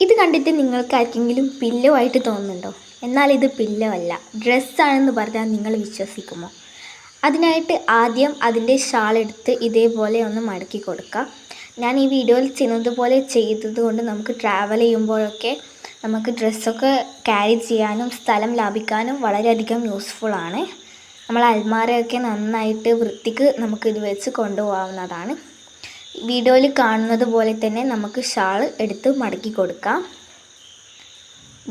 ഇത് കണ്ടിട്ട് നിങ്ങൾക്കാർക്കെങ്കിലും പില്ലോ ആയിട്ട് തോന്നുന്നുണ്ടോ? എന്നാൽ ഇത് പില്ലോ അല്ല. ഡ്രസ്സാണെന്ന് പറഞ്ഞാൽ നിങ്ങൾ വിശ്വസിക്കുമോ? അതിനായിട്ട് ആദ്യം അതിന്റെ ഷാൾ എടുത്ത് ഇതേപോലെ ഒന്ന് മടക്കി കൊടുക്കുക ഞാൻ ഈ വീഡിയോയിൽ ചെയ്യുന്നതുപോലെ ചെയ്തത് കൊണ്ട് നമുക്ക് ട്രാവൽ ചെയ്യുമ്പോഴൊക്കെ നമുക്ക് ഡ്രസ്സൊക്കെ ക്യാരി ചെയ്യാനും സ്ഥലം ലാഭിക്കാനും വളരെയധികം യൂസ്ഫുൾ ആണ്. നമ്മൾ അൽമാരയൊക്കെ നന്നായിട്ട് വൃത്തിക്ക് നമുക്കിത് വെച്ച് കൊണ്ടുപോകാവുന്നതാണ്. വീഡിയോയിൽ കാണുന്നത് പോലെ തന്നെ നമുക്ക് ഷാൾ എടുത്ത് മടക്കി കൊടുക്കാം.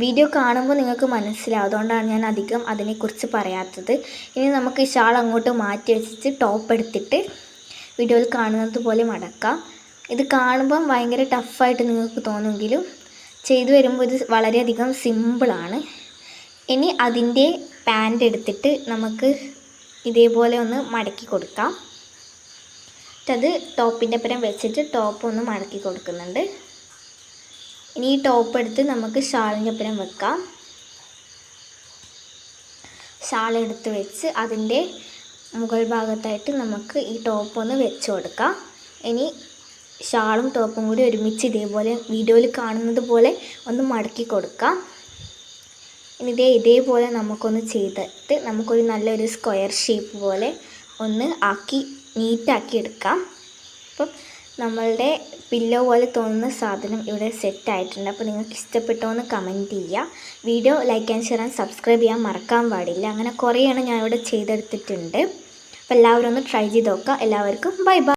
വീഡിയോ കാണുമ്പോൾ നിങ്ങൾക്ക് മനസ്സിലാവും. അതുകൊണ്ടാണ് ഞാൻ അധികം അതിനെക്കുറിച്ച് പറയാത്തത്. ഇനി നമുക്ക് ഷാൾ അങ്ങോട്ട് മാറ്റി വെച്ചിട്ട് ടോപ്പ് എടുത്തിട്ട് വീഡിയോയിൽ കാണുന്നത് പോലെ മടക്കാം. ഇത് കാണുമ്പം ഭയങ്കര ടഫായിട്ട് നിങ്ങൾക്ക് തോന്നുമെങ്കിലും ചെയ്തു വരുമ്പോൾ ഇത് വളരെയധികം സിമ്പിളാണ് ഇനി അതിന്റെ പാന്റ് എടുത്തിട്ട് നമുക്ക് ഇതേപോലെ ഒന്ന് മടക്കി കൊടുക്കാം. അത് ടോപ്പിന്റെ പരം വെച്ചിട്ട് ടോപ്പ് ഒന്ന് മടക്കി കൊടുക്കുന്നുണ്ട്. ഇനി ഈ ടോപ്പ് എടുത്ത് നമുക്ക് ഷാളിന്റെ പരം വെക്കാം. ഷാൾ എടുത്ത് വെച്ച് അതിന്റെ മുകൾ ഭാഗത്തായിട്ട് നമുക്ക് ഈ ടോപ്പ് ഒന്ന് വെച്ച് കൊടുക്കാം. ഇനി ഷാളും ടോപ്പും കൂടി ഒരുമിച്ച് ഇതേപോലെ വീഡിയോയിൽ കാണുന്നത് പോലെ ഒന്ന് മടക്കി കൊടുക്കാം. ഇനി ഇതേ ഇതേപോലെ നമുക്കൊന്ന് ചെയ്തിട്ട് നമുക്കൊരു നല്ലൊരു സ്ക്വയർ ഷേപ്പ് പോലെ ഒന്ന് ആക്കി നീറ്റാക്കി എടുക്കാം. അപ്പം നമ്മളുടെ പില്ലോ പോലെ തോന്നുന്ന സാധനം ഇവിടെ സെറ്റ് ആയിട്ടുണ്ട് അപ്പോൾ നിങ്ങൾക്ക് ഇഷ്ടപ്പെട്ടോ എന്ന് കമന്റ് ചെയ്യുക. Video like and share and subscribe ചെയ്യാൻ മറക്കാൻ പാടില്ല. അങ്ങനെ കുറേയാണ് ഞാൻ ഇവിടെ ചെയ്തെടുത്തിട്ടുണ്ട്. അപ്പോൾ എല്ലാവരും ഒന്ന് ട്രൈ ചെയ്ത് നോക്കുക. എല്ലാവർക്കും ബൈ ബൈ.